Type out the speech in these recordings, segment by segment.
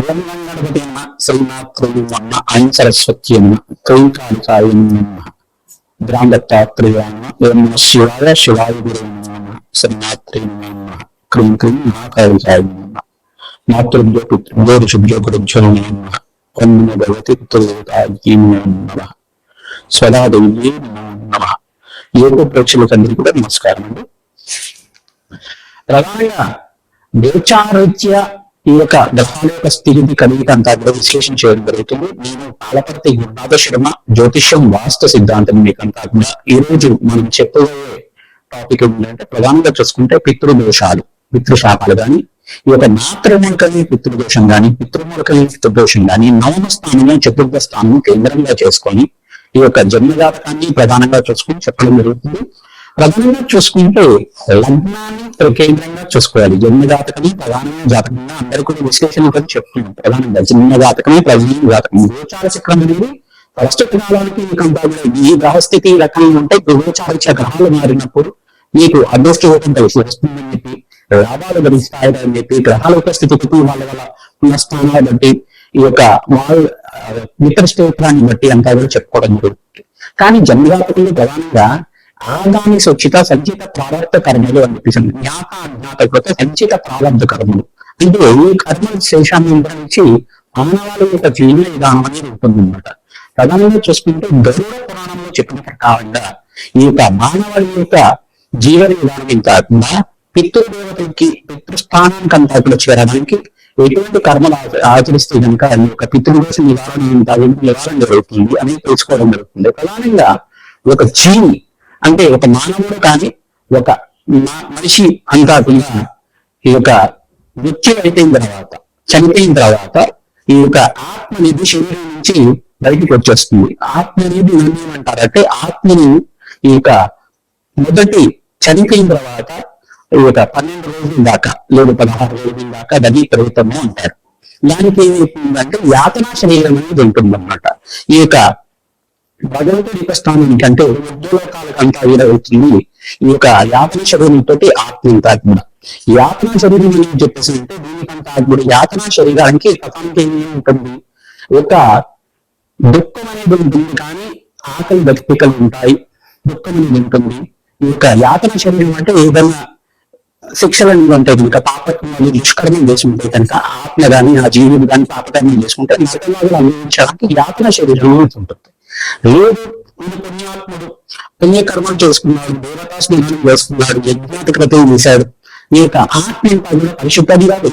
గణపతి అన్న శ్రీనాథుడు అన్న ఆయన సరస్వతి అన్న కైకాళికాయ గ్రామదత్తాత్రేయ అన్న ఓం నమః శివాయ శివాయ గురు అన్న శ్రీనాథ్రి అన్న క్రీం క్రీం మహాకాళికాయ అన్న మాతృభ్యో పితృభ్యో ఋషుభ్యో గురుభ్యో నమ ఓం భగవతి పితృదేవతాయ నమ యోగ ప్రేక్షకులందరికీ కూడా నమస్కారం అండి ప్రధానంగా దేవచారోచ్య ఈ యొక్క గ్రహాల యొక్క స్థితిని కలిగి అంతా కూడా విశ్లేషణ చేయడం జరుగుతుంది. నేను కాలపర్తి గురునాథ శర్మ జ్యోతిష్యం వాస్తు సిద్ధాంతం మీకంతా కూడా ఈ రోజు మనం చెప్పబోయే టాపిక్ ఏంటంటే ప్రధానంగా చూసుకుంటే పితృదోషాలు పితృశాపాలు కానీ ఈ యొక్క మాతృమూలకని పితృదోషం కానీ పితృమూలకని పితృదోషం కానీ నవమ స్థానంలో చతుర్థ స్థానం కేంద్రంగా చేసుకొని ఈ యొక్క జన్మజాతకాన్ని ప్రధానంగా చూసుకుని చెప్పడం జరుగుతుంది. ప్రధానంగా చూసుకుంటే లగ్నాన్ని కేంద్రంగా చూసుకోవాలి. జన్మ జాతకమే ప్రధానమైన జాతకంగా అందరూ కూడా విశ్లేషణ కూడా చెప్తున్నాం. ప్రధానంగా జన్మ జాతకమే ప్రధాన జాతకం. గోచార చక్రం అనేది ప్రస్తుత కాలానికి మీకు ఈ గ్రహస్థితి రకంగా ఉంటే గోచార గ్రహాలు మారినప్పుడు మీకు అదృష్ట కలిసి వస్తుందని చెప్పి లాభాలు గడిస్తాయని చెప్పి గ్రహాల యొక్క స్థితికి వాళ్ళ వల్ల ఉన్న స్థానాలు బట్టి ఈ యొక్క వాళ్ళ మిత్ర స్తోత్రాన్ని బట్టి అంతా కూడా చెప్పుకోవడం జరుగుతుంది. కానీ జన్మజాతకంలో ప్రధానంగా ఆగామి సుచిత సంచిత ప్రారంభ కర్మలు అని చెప్పేసి జ్ఞాత అజ్ఞాత సంచిత ప్రారంభ కర్మలు. అంటే ఈ కర్మల శేషాన్ని నిర్వహించి మానవాళి యొక్క జీవన విధానం అనేది ఉంటుందన్నమాట ప్రధానంగా చూసుకుంటే గరుడ పురాణంలో చెప్పిన ప్రకారంగా ఈ యొక్క మానవాళి యొక్క జీవన విధానం కాకుండా పితృదేవతకి పితృస్థానానికి అంతా కూడా చేరడానికి ఎటువంటి కర్మలు ఆచరిస్తే కనుక ఈ యొక్క పితృదోష నివారణ ఇంత నివారణ జరుగుతుంది అని తెలుసుకోవడం జరుగుతుంది. ప్రధానంగా ఒక జీవి అంటే ఒక మానవుడు కానీ ఒక మనిషి అంతాకుండా ఈ యొక్క మృత్యు అయిపోయిన తర్వాత చనిపోయిన తర్వాత ఈ యొక్క ఆత్మ అనేది శరీరం నుంచి బయటికి వచ్చేస్తుంది. ఆత్మ అనేది ఏమంటారంటే ఆత్మని ఈ యొక్క మొదటి చనిపోయిన తర్వాత ఈ యొక్క పన్నెండు రోజుల దాకా లేదా పదహారు రోజుల దాకా దీ ప్రభుత్వము అంటారు. దానికి ఏమైతుందంటే యాతనా శరీరం అనేది ఉంటుంది అన్నమాట ఈ యొక్క భగవంతుడి యొక్క స్థానానికి అంటే ఉద్యోగాలకు అంతా వీరవుతుంది ఈ యొక్క యాత్ర శరీరంతో ఆత్మ అంతా కూడా. శరీరం అని చెప్పేసి అంటే దీనికంతా కూడా యాతన శరీరానికి కథానికి ఏమి ఉంటుంది. ఒక దుఃఖం అనేది ఉంటుంది కానీ ఆకలి బతికలు ఉంటాయి. దుఃఖం అనేది ఉంటుంది. ఈ యొక్క యాతన శరీరం అంటే ఏదైనా శిక్షలు అనేవి ఉంటాయి కనుక పాపకర్మాలు దుష్కర్మం చేసుకుంటే కనుక ఆత్మ కానీ ఆ జీవుడు కానీ పాపకర్మం చేసుకుంటే నిజంగా అనుభవించడానికి యాతన శరీరం అనేది ఉంటుంది. లేదు వీడు పుణ్యాత్ముడు. పుణ్యకర్మలు చేసుకున్నాడు దేవతా స్నేహం చేసుకున్నాడు యజ్ఞాతికృతం చేశాడు. ఈ యొక్క ఆత్మ అంతా కూడా పరిశుద్ధంగా ఈ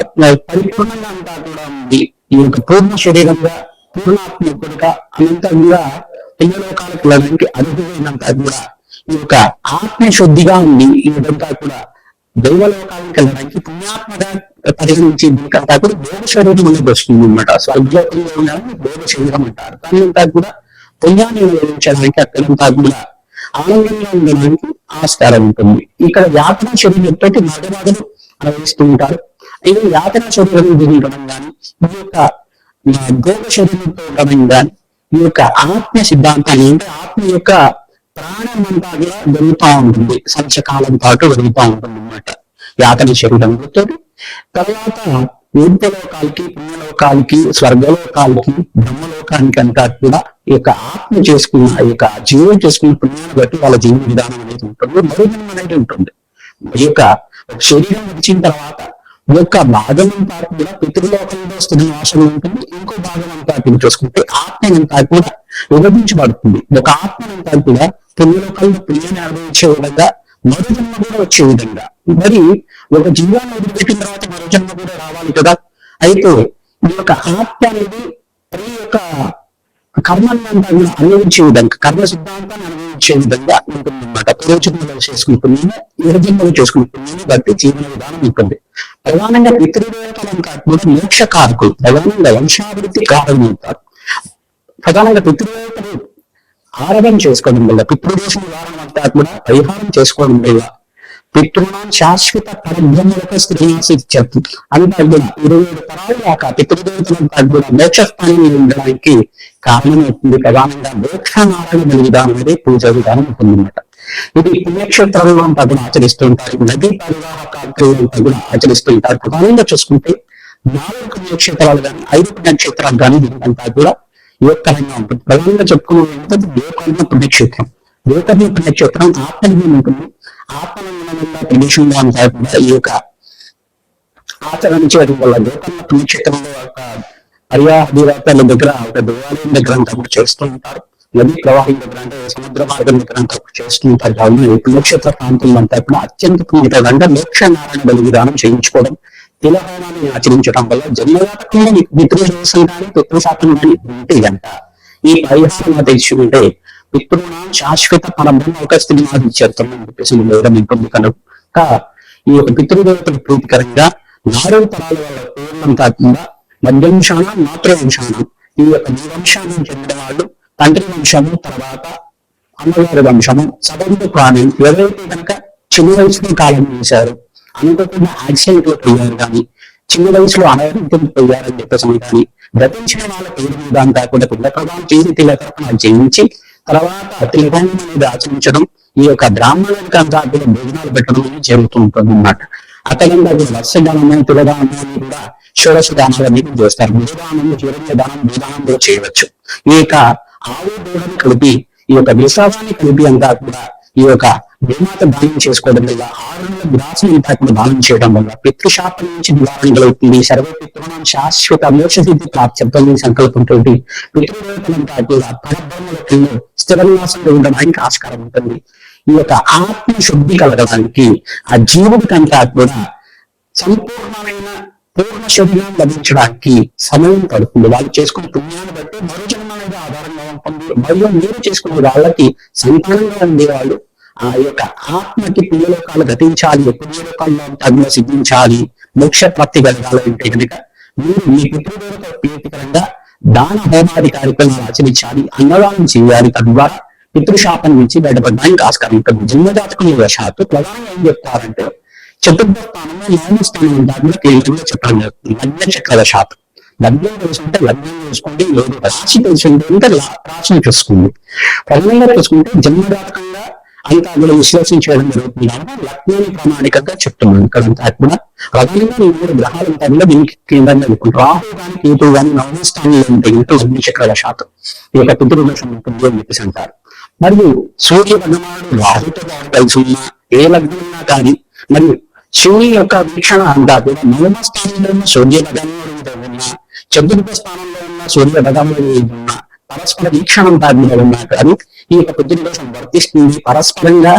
యొక్క పరిపూర్ణంగా అంతా కూడా ఉంది. ఈ యొక్క పూర్ణ శరీరంగా పూర్ణాత్మ పూర్ణాత్మకుడుగా అనంతంగా పుణ్యలోకాలకు వెళ్ళడానికి అర్హులైనంత కూడా ఈ యొక్క ఆత్మ శుద్ధిగా ఉంది. ఈ విధంగా కూడా దైవలోకానికి వెళ్ళడానికి పుణ్యాత్మగా పరిగణించి దీనికంతా కూడా దేవ శరీరం అనేది వస్తుంది అనమాట స్వర్గలోకంలో ఉండాలని దేవ శరీరం అంటారు. కానీ అంతా కూడా పుణ్యాన్ని అనుభవించడానికి అక్కడంతా కూడా ఆనందంగా ఉండడానికి ఆస్కారం ఉంటుంది. ఇక్కడ యాత్ర శరీరంతో మగవాదులు అనుభవిస్తూ ఉంటారు. ఇది యాత్ర శరీరం ఉండడం కానీ ఈ యొక్క భోగ శరీరంతో ఉండడం కానీ ఈ యొక్క ఆత్మ సిద్ధాంతాన్ని అంటే ఆత్మ యొక్క ప్రాణం అంతా కూడా జరుగుతూ ఉంటుంది. సంచకాలం పాటు జరుగుతూ ఉంటుంది అన్నమాట యాతన శరీరంతో. తర్వాత ఊర్ధలోకాలకి పుణ్యలోకాలకి స్వర్గలోకాలకి బ్రహ్మలోకానికి అంతా కూడా ఈ యొక్క ఆత్మ చేసుకున్న ఈ యొక్క జీవం చేసుకున్న పుణ్యాన్ని బట్టి వాళ్ళ జీవన విధానం అనేది ఉంటుంది. మరుజన్మ అనేది ఉంటుంది. ఈ యొక్క శరీరం వచ్చిన తర్వాత ఒక భాగం అంతా కూడా పితృలోకంలో స్థితి నాశనం ఉంటుంది. ఇంకో భాగం అంతా చూసుకుంటే ఆత్మ అంతా కూడా విభజించబడుతుంది. ఒక ఆత్మ అంతా కూడా పుణ్యలోకంలో పుణ్యాన్ని అనుభవించే విధంగా మరో జన్మ కూడా వచ్చే విధంగా. మరి ఒక జీవాన్ని వదిలిపెట్టిన తర్వాత మరో జన్మ కూడా రావాలి కదా? అయితే ఈ యొక్క ఆత్మ అనేది ఈ యొక్క కర్మని కూడా అనుభవించే విధంగా కర్మ సిద్ధాంతాన్ని అనుభవించే విధంగా ఉంటుంది అనమాట ప్రయోజనాలు చేసుకుని నిర్జన్మలు బట్టి జీవన విధానం ఉంటుంది. ప్రధానంగా పితృదేవతలు కాకుండా మోక్ష కారకులు ప్రధానంగా వంశాభివృద్ధి కారణం అవుతారు ప్రధానంగా పితృదేవతలు ఆరాధన చేసుకోవడం వల్ల పితృదేశం ద్వారా అంతా కూడా పరిహారం చేసుకోవడం వల్ల పితృణం శాశ్వత పరిభ్రమలకు శ్రీనివాసి చెప్తుంది అంతా కూడా ఇరవై ఏడు తరాల కాక పితృదేవతలంతా కూడా మోక్ష ఉండడానికి కారణమవుతుంది ప్రధానంగా మోక్ష నారాయణ విధానం అనేది పూజ విధానం ఉంటుందన్నమాట ఇది పుణ్యక్షేత్రంలో అంతా కూడా ఆచరిస్తూ ఉంటారు. నదీ పరివాహ కార్యక్రమం అంతా కూడా ఆచరిస్తూ ఉంటారు ప్రధానంగా చూసుకుంటే నాలుగు పుణ్యక్షేత్రాలు కానీ ఐదు పుణ్యక్షేత్రాలు కానీ దీనికంతా కూడా యువకరంగా ఉంటుంది. ప్రధానంగా చెప్పుకునే గోకర్ణ పుణ్యక్షేత్రం. గోకర్ణ పుణ్యక్షేత్రం ఆత్మలింగం ఉంటుంది. ఆత్మలింగం ఉన్న ప్రదేశంలో అంతా కూడా ఈ యొక్క ఆచరించడం వల్ల గోకర్ణ పుణ్యక్షేత్రంలో ఒక పర్యాదివాతాల దగ్గర ఒక దేవాలయం దగ్గర అంతా కూడా చేస్తూ ఉంటారు. నదీ ప్రవాహం దగ్గర అంటే సముద్ర మార్గం దగ్గర అంతా కూడా చేస్తూ ఉంటారు. కావున ఈ పుణ్యక్షేత్ర ప్రాంతంలో అంతా కూడా అత్యంత పుణ్యకరంగా మోక్ష నారాయణ బలి విధానం చేయించుకోవడం తిలహోమాన్ని ఆచరించడం వల్ల జన్మజాతకంలో మీకు పితృదోషం కానీ పితృశాతం కానీ ఉంటే గంట ఈ పరిహారం తెచ్చుకుంటే పితృణం శాశ్వత పరబ్రహ్మ ఒక స్థితి మాది చేస్తామని చెప్పేసి వేదం ఉంటుంది కనుక ఈ యొక్క పితృదేవతల ప్రీతికరంగా నాలుగు తరాల వాళ్ళ పూర్ణం కాకుండా మధ్యంశాన మాతృవంశాన ఈ యొక్క వంశానికి చెందిన వాళ్ళు తండ్రి వంశము తర్వాత అమ్మగారి వంశము సబంధ ప్రాణం ఎవరైతే కనుక చిన్న వయసులో కాలం చేశారు అనుకోకుండా యాక్సిడెంట్లో పోయారు కానీ చిన్న వయసులో అనారోగ్యం పోయారని చెప్పేసి కానీ గతించిన వాళ్ళ పేరు మీద కాకుండా కూడా పిండ ప్రభావం చేసి తిలకర్పణ జయించి తర్వాత తిలకం అనేది ఆచరించడం ఈ యొక్క బ్రాహ్మణులకి అంతా కూడా భోజనాలు పెట్టడం అనేది జరుగుతూ ఉంటుంది అన్నమాట అతనంగా కూడా వర్షదానము తిలదానము అని కూడా షోడశ దానాలు అనేది చేస్తారు. భూదానము చివరి దానం భూదానం కూడా చేయవచ్చు. ఈ యొక్క ఆవు దూడని కలిపి ఈ యొక్క విశ్వాసాన్ని కలిపి అంతా కూడా ఈ యొక్క భూమాత దానం చేసుకోవడం వల్ల ఆరు నెలల గ్రాసం దానం చేయడం వల్ల పితృశాపం నుంచి నివారణ కలుగుతుంది సర్వ పితృణం శాశ్వత మోక్ష సిద్ధి ప్రాప్త్యం సంకల్పంతో పితృదేవతలంతా కూడా పరబ్రహ్మలో స్థిర నివాసంలో ఉండడానికి ఆస్కారం ఉంటుంది. ఈ యొక్క ఆత్మ శుద్ధి కలగడానికి ఆ జీవుడికి అంతా కూడా సంపూర్ణమైన పూర్ణ శరీరం లభించడానికి సమయం పడుతుంది. వాళ్ళు చేసుకున్న పుణ్యాన్ని బట్టి మరో మరియు మీరు చేసుకునే వాళ్ళకి సంతానంగా ఉండే వాళ్ళు ఆ యొక్క ఆత్మకి పుణ్యలోకాలు గతించాలి పుణ్యలోకాల్లో తగిన సిద్ధించాలి మోక్ష ప్రాప్తి కలగాలంటే కనుక మీరు మీ పితృదేవత ప్రీతికరంగా దాన హోమాది కార్యక్రమాలు ఆచరించాలి అన్నదానం చేయాలి తద్వారా పితృశాపం నుంచి బయటపడడానికి ఆస్కారం ఉంటుంది. జన్మజాతకుల వశాత్తు ప్రధానంగా ఏం చెప్తారంటే చతుర్థ స్థానంలో నాలుగు స్థానం దాంట్లో చెప్పడం జరుగుతుంది. లగ్న చక్ర శాతం లగ్నం తెలుసుకుంటే లగ్నం చూసుకోండి లేదు రాశి తెలుసుకుంటే అంటే రాశిని తెలుసుకోండి ప్రధానంగా చూసుకుంటే జన్మజాతకంగా అంతా కూడా చేయడం జరుగుతుంది. అంటే లగ్నాన్ని ప్రామాణికంగా చెప్తున్నాను. ఇక్కడ అంతా కూడా ప్రధానంగా ఈ మూడు గ్రహాలు ఉంటాయి కూడా దీనికి కేంద్రంగా చెప్పుకుంటారు రాహు కానీ కేతు కానీ నవమ ఉంటాయి ఇంట్లో లగ్న చక్రాల శాతం ఈ యొక్క పితృదోషం ఉంటుంది అని చెప్పేసి అంటారు. మరియు సూర్య భగవానుడు రాహుతో పాటు కలిసి ఉన్న ఏ లగ్నం ఉన్నా కానీ మరియు శివుని యొక్క వీక్షణ అంతా కూడా నవమ స్థానంలో సూర్య భగవానుడితో చతుర్థ స్థానంలో ఉన్న సూర్య భగవానుడు ఉన్న పరస్పర వీక్షణం దానిలో ఉన్నా కానీ ఈ యొక్క పితృదోషం వర్తిస్తుంది. పరస్పరంగా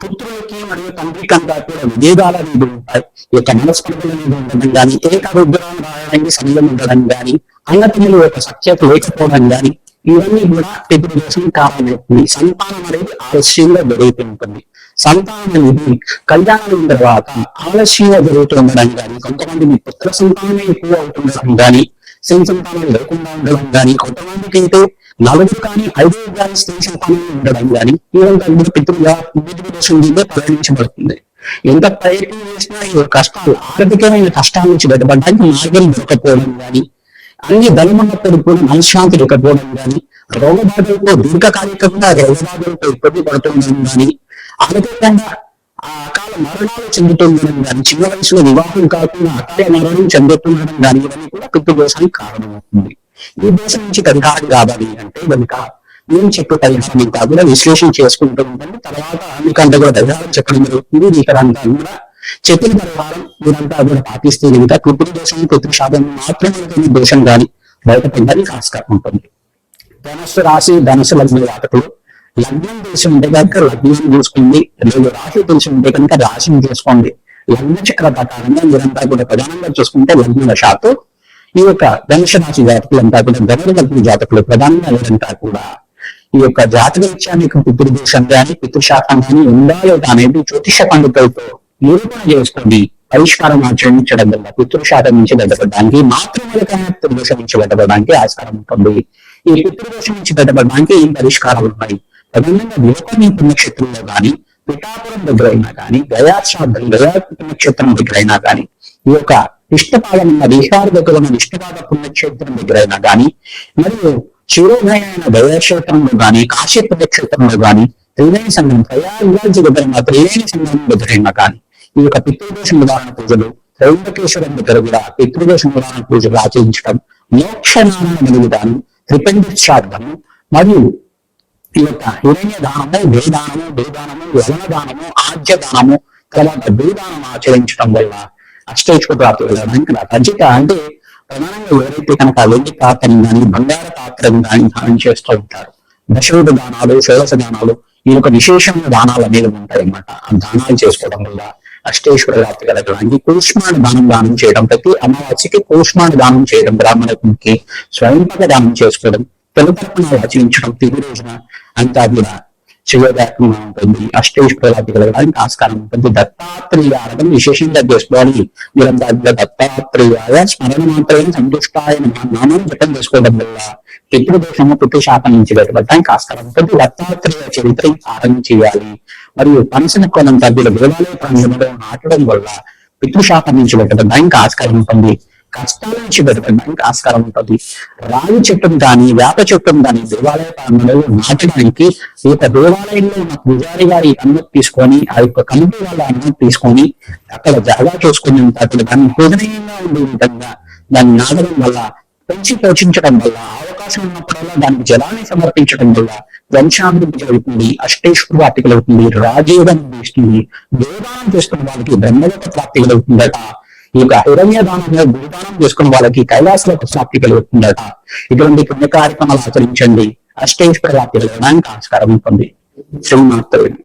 పుత్రులకి మరియు తండ్రి అంతా కూడా విభేదాలు అనేది ఉంటాయి. ఈ యొక్క మనస్పర్ధలు అనేది ఉండడం కానీ ఏకాభిప్రాయం రాయడానికి సమయం ఉండడం కానీ అన్నతమ్ముల యొక్క సఖ్యత లేకపోవడం కానీ ఇవన్నీ కూడా పితృదోషం కారణమవుతుంది. సంతానం అనేది ఆలస్యంగా జరుగుతుంటుంది సంతానం అనేది కళ్యాణం తర్వాత ఆలస్యంగా జరుగుతుండడం కానీ కొంతమంది మీ పుత్ర సంతానమే ఎక్కువ అవుతుండడం కానీ స్త్రీ సంతానం లేకుండా ఉండడం కానీ కొంతమందికి అయితే నలుగురు కానీ ఐదుగురు కానీ స్త్రీ సంతానం ఉండడం కానీ ఇదంతా కూడా పితృగా పితృదోషం కింద పరిగణించబడుతుంది ఎంత ప్రయత్నం చేసినా ఈ కష్టాలు ఆర్థికమైన కష్టాల నుంచి బయటపడడానికి మార్గం దొరకపోవడం కానీ అన్ని ధనమున్నప్పుడు కూడా మనశ్శాంతి లేకపోవడం కానీ రోగబాధలతో దీర్ఘకాలికంగా రోగబాధలతో ఇబ్బంది పడుతుండడం కానీ ఆరోగ్యంగా ఆ అకాల మరణాలు చెందుతుండడం కానీ చిన్న వయసులో వివాహం కాకుండా అకాల మరణం చెందుతుండడం కానీ ఇవన్నీ కూడా పితృదోషానికి కారణమవుతుంది. ఈ దోషం నుంచి పరిహారం కావాలి అంటే కనుక నేను చెప్పే పరిహారం ఇంకా కూడా విశ్లేషణ చేసుకుంటూ ఉంటాను తర్వాత మీకంతా కూడా పరిహారం చెప్పడం జరుగుతుంది. మీకు అంతా కూడా చెప్పిన పరిహారం మీరంతా కూడా పాటిస్తే కనుక పితృదోషం పితృశాపం మాత్రమే దోషం కానీ బయటపడడానికి ఆస్కారం ఉంటుంది. ధనస్సు రాశి ధనస్సు లగ్న జాతకులు లగ్నం తెలిసి ఉంటే కనుక లగ్నం చూసుకోండి. లేదు రాశి తెలిసి ఉంటే కనుక రాశిని చూసుకోండి. లగ్న చక్ర ప్రకారంగా మీరంతా కూడా ప్రధానంగా చూసుకుంటే లగ్న ఈ యొక్క ధనుష రాశి జాతకులంతా కూడా ధనుల జాతకులు ప్రధానంగా లేదంతా కూడా ఈ యొక్క జాతక విషయానికి పితృదోషం కానీ పితృశాఖం కానీ ఉందా లేదా అనేది జ్యోతిష పండితులతో నిరూపణ చేసుకోండి పరిష్కారం ఆచరించడం వల్ల పితృశాఖం నుంచి బయటపడడానికి మాతృమూలకమైన పితృదోషం నుంచి బయటపడడానికి ఆస్కారం ఉంటుంది. ఈ పితృదోషం నుంచి బయటపడడానికి ఏం పరిష్కారాలు ఉన్నాయి? అదేవిధంగా లోకమీ పుణ్యక్షేత్రంలో కానీ పిఠాపురం దగ్గర అయినా కానీ గయాశ్రాద్ధం గయా పుణ్యక్షేత్రం దగ్గర అయినా కానీ ఈ యొక్క ఇష్టపాదం ఉన్న బీహార్ దగ్గర ఉన్న ఇష్టపాద పుణ్యక్షేత్రం దగ్గర అయినా కానీ మరియు శిరోభయమైన గయాక్షేత్రంలో కానీ కాశీ పుణ్యక్షేత్రంలో కానీ త్రివేణి సంఘం ప్రయాగరాజ్ దగ్గర ఉన్న త్రివేణి సంఘం దగ్గరైనా కానీ ఈ యొక్క పితృదోష నివారణ పూజలు త్రయంబకేశ్వరం దగ్గర కూడా పితృదోష నివారణ పూజలు ఆచరించడం మోక్షనారాయణ విధానం త్రిపండిత్సార్థము మరియు ఈ యొక్క హిరణ్య దానము వేదానము వేదానము ఆద్య దానము తర్వాత వేదానం ఆచరించడం వల్ల అష్టైక్ష ప్రాప్తి వెళ్ళడానికి నాకు రజిత అంటే ప్రధానంగా ఎవరైతే కనుక వెండి పాత్రను కానీ బంగార పాత్రను కానీ దానం చేస్తూ ఉంటారు దశరథ దానాలు షోడశ దానాలు ఈ యొక్క విశేషమైన దానాలు అనేవి ఉంటాయన్నమాట. ఆ దానాలు చేసుకోవడం వల్ల అష్టేశ్వర రాత్రి కలగడానికి కూష్మాండ దానం దానం చేయడం ప్రతి అమావాస్యకి కూష్మాండ దానం చేయడం బ్రాహ్మణునికి స్వయంపక దానం చేసుకోవడం తెలుపర్పణాలు ఆచరించడం తిరుగు రోజున అంతా కూడా చేయదాకంగా ఉంటుంది అష్టేశ్వర కలగడానికి ఆస్కారం ఉంటుంది దత్తాత్రేయ అనడం విశేషంగా చేసుకోవాలి. మీరంతా కూడా స్మరణ మాత్రమే సంతుష్టాయ నామం జపం చేసుకోవడం వల్ల పితృదోషము పితృశాపం నుంచి బయటపడడానికి ఆస్కారం ఉంటుంది దత్తాత్రేయ చరిత్ర ఆరంభం చేయాలి. మరియు పనసన కోణం తగ్గుల దేవాలయ ప్రాంతంలో నాటడం వల్ల పితృశాపం నుంచి బయటపడడానికి ఆస్కారం ఉంటుంది కష్టాల నుంచి బయటపడడానికి ఆస్కారం ఉంటుంది. రావి చెట్టును కానీ వేప చెట్టును కానీ దేవాలయ ప్రాంగణంలో నాటడానికి ఈ యొక్క దేవాలయంలో ఉన్న పూజారి గారి అనుమతి తీసుకొని ఆ యొక్క కమిటీ వాళ్ళ అనుమతి తీసుకొని అక్కడ జాగా చూసుకుని అక్కడ దాన్ని పూజనీయంగా ఉండే విధంగా దాన్ని నాటడం వల్ల పెంచి పోషించడం వల్ల అవకాశం ఉన్నప్పుడల్లా దానికి జలాన్ని సమర్పించడం వల్ల వంశాభివృద్ధి జరుగుతుంది అష్టేశ్వర ప్రాప్తి కలుగుతుంది రాజయోగం ఇస్తుంది దేవాలయం చేస్తున్న వాళ్ళకి బ్రహ్మలోక ప్రాప్తి కలుగుతుందట. ఈ యొక్క హిరణ్య దానం గురుదానం చేసుకున్న వాళ్ళకి కైలాసలోక ప్రాప్తి కలుగుతుందట. ఇటువంటి పుణ్య కార్యక్రమాలు ఆచరించండి. అష్టేశ్వర ప్రాప్తి కలగడానికి ఆస్కారం ఉంటుంది. శ్రీమాత్రుడు